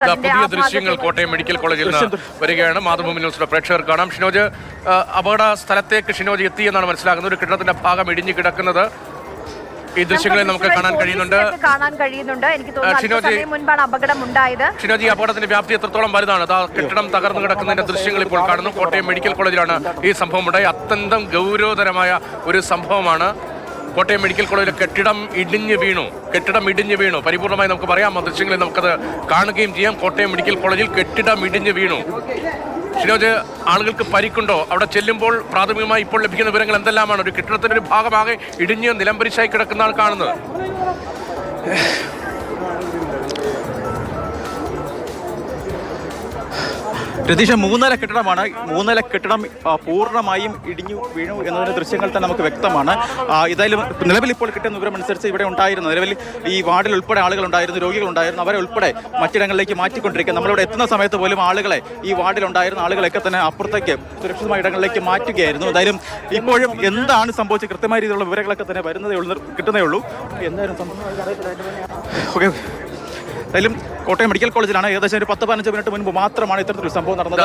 പുതിയ ദൃശ്യങ്ങൾ കോട്ടയം മെഡിക്കൽ കോളേജിൽ നിന്ന് വരികയാണ്. മാതൃഭൂമി ന്യൂസിലെ പ്രേക്ഷകർ കാണാം. ഷിനോജ് അപകട സ്ഥലത്തേക്ക് ഷിനോജ് എത്തി എന്നാണ് മനസ്സിലാക്കുന്നത് ഒരു കെട്ടിടത്തിന്റെ ഭാഗം ഇടിഞ്ഞു കിടക്കുന്നത്. ഈ ദൃശ്യങ്ങളിൽ നമുക്ക് കാണാൻ കഴിയുന്നുണ്ട്. കാണാൻ കഴിയുന്നുണ്ട്. എനിക്ക് തോന്നുന്നു ഷിനോജി- മുൻപാണ് അപകടം ഉണ്ടായത് ഷിനോജ് അപകടത്തിന്റെ വ്യാപ്തി എത്രത്തോളം വലുതാണ്? അതാ കെട്ടിടം തകർന്നു കിടക്കുന്നതിന്റെ ദൃശ്യങ്ങൾ ഇപ്പോൾ കാണുന്നു. കോട്ടയം മെഡിക്കൽ കോളേജിലാണ് ഈ സംഭവം ഉണ്ടായി അത്യന്തം ഗൗരവതരമായ ഒരു സംഭവമാണ്. കോട്ടയം മെഡിക്കൽ കോളേജിലെ കെട്ടിടം ഇടിഞ്ഞ് വീണു. കെട്ടിടം ഇടിഞ്ഞ് വീണു. പരിപൂർണമായി നമുക്ക് പറയാം. ദൃശ്യങ്ങളിൽ നമുക്കത് കാണുകയും ചെയ്യാം. കോട്ടയം മെഡിക്കൽ കോളേജിൽ കെട്ടിടം ഇടിഞ്ഞ് വീണു. ഷിനോജ് ആളുകൾക്ക് പരിക്കുണ്ടോ? അവിടെ ചെല്ലുമ്പോൾ പ്രാഥമികമായി ഇപ്പോൾ ലഭിക്കുന്ന വിവരങ്ങൾ എന്തെല്ലാമാണ്? ഒരു കെട്ടിടത്തിന്റെ ഒരു ഭാഗമാകെ ഇടിഞ്ഞ് നിലംപരിശായി കിടക്കുന്ന ആൾ കാണുന്നത്. രതീഷ മൂന്നര കെട്ടിടമാണ്. മൂന്നര കെട്ടിടം പൂർണമായും ഇടിഞ്ഞു വീണു എന്നതിന്റെ ദൃശ്യങ്ങൾ തന്നെ നമുക്ക് വ്യക്തമാണ്. ഏതായാലും നിലവിൽ ഇപ്പോൾ കിട്ടുന്ന വിവരം അനുസരിച്ച് ഇവിടെ ഉണ്ടായിരുന്നു. നിലവിൽ ഈ വാർഡിൽ ഉൾപ്പെടെ ആളുകൾ ഉണ്ടായിരുന്നു രോഗികൾ ഉണ്ടായിരുന്നു അവരെ ഉൾപ്പെടെ മറ്റിടങ്ങളിലേക്ക് മാറ്റിക്കൊണ്ടിരിക്കുക. നമ്മളിവിടെ എത്തുന്ന സമയത്ത് പോലും ആളുകളെ ഈ വാർഡിൽ ഉണ്ടായിരുന്ന ആളുകളെയൊക്കെ തന്നെ അപ്പുറത്തേക്ക് സുരക്ഷിതമായ ഇടങ്ങളിലേക്ക് മാറ്റുകയായിരുന്നു. എന്തായാലും ഇപ്പോഴും എന്താണ് സംഭവിച്ചത്? കൃത്യമായ രീതിയിലുള്ള വിവരങ്ങളൊക്കെ തന്നെ വരുന്നതേ ഉള്ളൂ കിട്ടുന്നേ ഉള്ളൂ. എന്തായാലും ഓക്കെ. എന്തായാലും കോട്ടയം മെഡിക്കൽ കോളേജിലാണ് ഏകദേശം ഒരു പത്ത് പതിനഞ്ച് മിനിറ്റ് മുൻപ് മാത്രമാണ് ഇത്തരത്തിലൊരു സംഭവം നടന്നത്.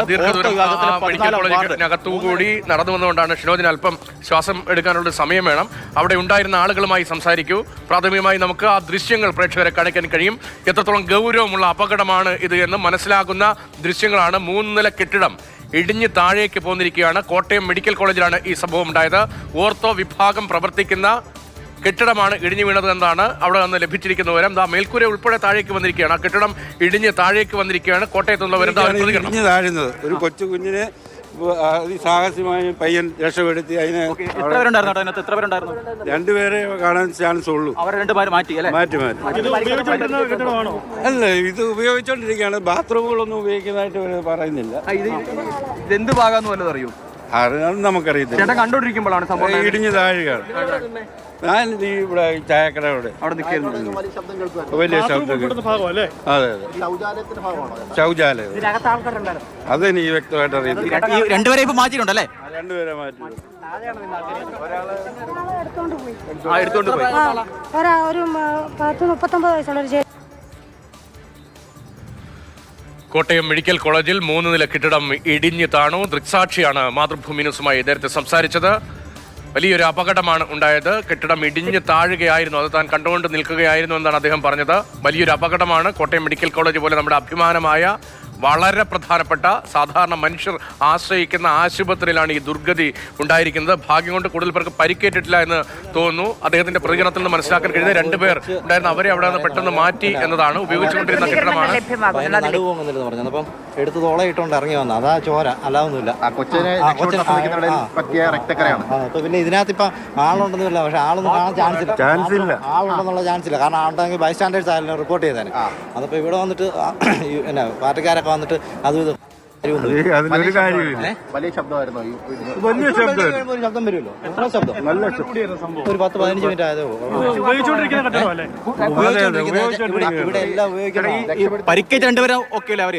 അകത്തുകൂടി നടന്നു വന്നുകൊണ്ടാണ് ഷിനോദിന് അല്പം ശ്വാസം എടുക്കാനുള്ള സമയം വേണം. അവിടെ ഉണ്ടായിരുന്ന ആളുകളുമായി സംസാരിക്കൂ. പ്രാഥമികമായി നമുക്ക് ആ ദൃശ്യങ്ങൾ പ്രേക്ഷകരെ കാണിക്കാൻ കഴിയും. എത്രത്തോളം ഗൗരവമുള്ള അപകടമാണ് ഇത് എന്ന് മനസ്സിലാകുന്ന ദൃശ്യങ്ങളാണ് മൂന്നില കെട്ടിടം ഇടിഞ്ഞ് താഴേക്ക് പോന്നിരിക്കുകയാണ്. കോട്ടയം മെഡിക്കൽ കോളേജിലാണ് ഈ സംഭവം ഉണ്ടായത്. ഓർത്തോ വിഭാഗം പ്രവർത്തിക്കുന്ന കെട്ടിടമാണ് ഇടിഞ്ഞു വീണത് എന്നാണ് അവിടെ നിന്ന് ലഭിച്ചിരിക്കുന്ന വിവരം. ദാ മേൽക്കൂര ഉൾപ്പെടെ താഴേക്ക് വന്നിരിക്കുകയാണ്. ആ കെട്ടിടം ഇടിഞ്ഞ് താഴേക്ക് വന്നിരിക്കുകയാണ്. എന്താ ഇതാണ് പ്രതികരണം. ഇടിഞ്ഞ് താഴുന്നത്. ഒരു കൊച്ചു കുഞ്ഞിനെ അതിസാഹസ്യമായി പയ്യൻ രക്ഷപ്പെടുത്തി അതിനെ എത്ര പേരുണ്ടായിരുന്നു കേട്ടോ എത്ര പേരുണ്ടായിരുന്നു? രണ്ടുപേരെ കാണാൻ ചാൻസ് ഉള്ളൂ. മാറ്റി അല്ലേ? മാറ്റി മാറ്റി. അല്ല ഇത് ഉപയോഗിച്ചോണ്ടിരിക്കുകയാണ്. ബാത്റൂമുകളൊന്നും ഉപയോഗിക്കുന്നതായിട്ട് പറയുന്നില്ല. ഇതെന്ത് ഭാഗമെന്ന് വല്ലതും അറിയൂ? അത് നമുക്കറിയത്തില്ല. ചേട്ടൻ കണ്ടോണ്ടിരിക്കുമ്പോഴാണ് സംഭവം ഇടിഞ്ഞു താഴുകയാണ് ഞാൻ ഈ ഇവിടെ ചായക്കട ചായക്കടയുടെ. അവിടെ നിൽക്കുന്നു വലിയ ശബ്ദം അതെ അതെ. ശൗചാലയം. അതെനിക്ക് വ്യക്തമായിട്ട് അറിയത്തില്ല. ഈ രണ്ടുപേരെ ഇപ്പൊ മാറ്റിയിട്ടുണ്ടല്ലേ? രണ്ടുപേരെ മാറ്റി. എടുത്തോണ്ട് പോയി. ആ, ഒരാ പത്ത് മുപ്പത്തൊമ്പത് വയസ്സുള്ള ഒരു കോട്ടയം മെഡിക്കൽ കോളേജിൽ മൂന്ന് നില കെട്ടിടം ഇടിഞ്ഞു താണു. ദൃക്സാക്ഷിയാണ് മാതൃഭൂമി ന്യൂസുമായി നേരത്തെ സംസാരിച്ചത്. വലിയൊരു അപകടമാണ് ഉണ്ടായത്. കെട്ടിടം ഇടിഞ്ഞ് താഴുകയായിരുന്നു. അത് താൻ കണ്ടുകൊണ്ട് നിൽക്കുകയായിരുന്നു എന്നാണ് അദ്ദേഹം പറഞ്ഞത്. വലിയൊരു അപകടമാണ്. കോട്ടയം മെഡിക്കൽ കോളേജ് പോലെ നമ്മുടെ അഭിമാനമായ വളരെ പ്രധാനപ്പെട്ട സാധാരണ മനുഷ്യർ ആശ്രയിക്കുന്ന ആശുപത്രിയിലാണ് ഈ ദുർഗതി ഉണ്ടായിരിക്കുന്നത്. ഭാഗ്യം കൊണ്ട് കൂടുതൽ പേർക്ക് പരിക്കേറ്റിട്ടില്ല എന്ന് തോന്നുന്നു. അദ്ദേഹത്തിന്റെ പ്രതികരണത്തിൽ നിന്ന് മനസ്സിലാക്കാൻ കഴിയുന്ന രണ്ടുപേർ ഉണ്ടായിരുന്നു അവരെ അവിടെ നിന്ന് പെട്ടെന്ന് മാറ്റി എന്നതാണ്. ഉപയോഗിച്ചുകൊണ്ടിരുന്ന കെട്ടിടമാണ്. എടുത്ത് തോളയിട്ടുകൊണ്ട് ഇറങ്ങി വന്ന. അതാ ചോര. അല്ലാതൊന്നുമില്ല. അപ്പൊ പിന്നെ ഇതിനകത്ത് ഇപ്പൊ ആളുണ്ടെന്നില്ല. പക്ഷെ ആളൊന്നും കാണാൻ ചാൻസ് ഇല്ല. ആളുണ്ടെന്നുള്ള ചാൻസ് ഇല്ല കാരണം ആളുണ്ടെങ്കിൽ ബൈ സ്റ്റാൻഡേർഡ്സ് ആയാലും റിപ്പോർട്ട് ചെയ്തേനെ അതിപ്പോ ഇവിടെ വന്നിട്ട് എന്നാ പാർട്ടിക്കാരൊക്കെ വന്നിട്ട് അതും ഇത് അതിലൊരു കാര്യമില്ല വലിയ ശബ്ദമായിരുന്നു വലിയ ശബ്ദം. ഒരു ശബ്ദം വരുമല്ലോ. എത്ര ശബ്ദം? ഒരു പത്ത് പതിനഞ്ച് മിനിറ്റ് ആയതേ ഇവിടെ ഇവിടെ എല്ലാം ഉപയോഗിക്കണം. ഈ പരിക്കേറ്റ രണ്ടുപേരും ഓക്കെ അല്ലേ അവർ?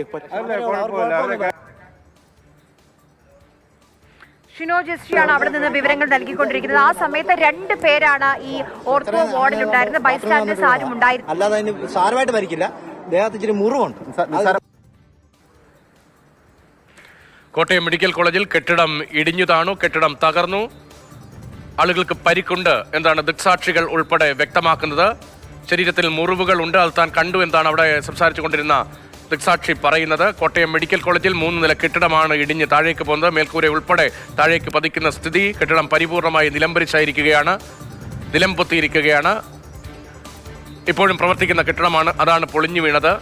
ഷിനോ ജസ്റ്റിയാണ് അവിടെ നിന്ന് വിവരങ്ങൾ നൽകിക്കൊണ്ടിരിക്കുന്നത്. ആ സമയത്ത് രണ്ട് പേരാണ് ഈ ഓർത്തോ വാർഡിൽ ഉണ്ടായിരുന്നത് ബൈസ്റ്റാൻഡേഴ്സ് ആരും ഉണ്ടായിരുന്നു. അല്ലാതെ അതിന് സാരമായിട്ട് മരിക്കില്ല ദേഹത്ത് ഇച്ചിരി മുറിവുണ്ട്. കോട്ടയം മെഡിക്കൽ കോളേജിൽ കെട്ടിടം ഇടിഞ്ഞു താണു കെട്ടിടം തകർന്നു. ആളുകൾക്ക് പരിക്കുണ്ട് എന്താണ് ദൃക്സാക്ഷികൾ ഉൾപ്പെടെ വ്യക്തമാക്കുന്നത്. ശരീരത്തിൽ മുറിവുകൾ ഉണ്ട് അത് താൻ കണ്ടു എന്താണ് അവിടെ സംസാരിച്ചു കൊണ്ടിരുന്ന ദൃക്സാക്ഷി പറയുന്നത്. കോട്ടയം മെഡിക്കൽ കോളേജിൽ മൂന്ന് നില കെട്ടിടമാണ് ഇടിഞ്ഞ് താഴേക്ക് പോകുന്നത്. മേൽക്കൂര ഉൾപ്പെടെ താഴേക്ക് പതിക്കുന്ന സ്ഥിതി കെട്ടിടം പരിപൂർണമായി നിലംപരിച്ചായിരിക്കുകയാണ് നിലംപൊത്തിയിരിക്കുകയാണ് ഇപ്പോഴും പ്രവർത്തിക്കുന്ന കെട്ടിടമാണ് അതാണ് പൊളിഞ്ഞു വീണത്.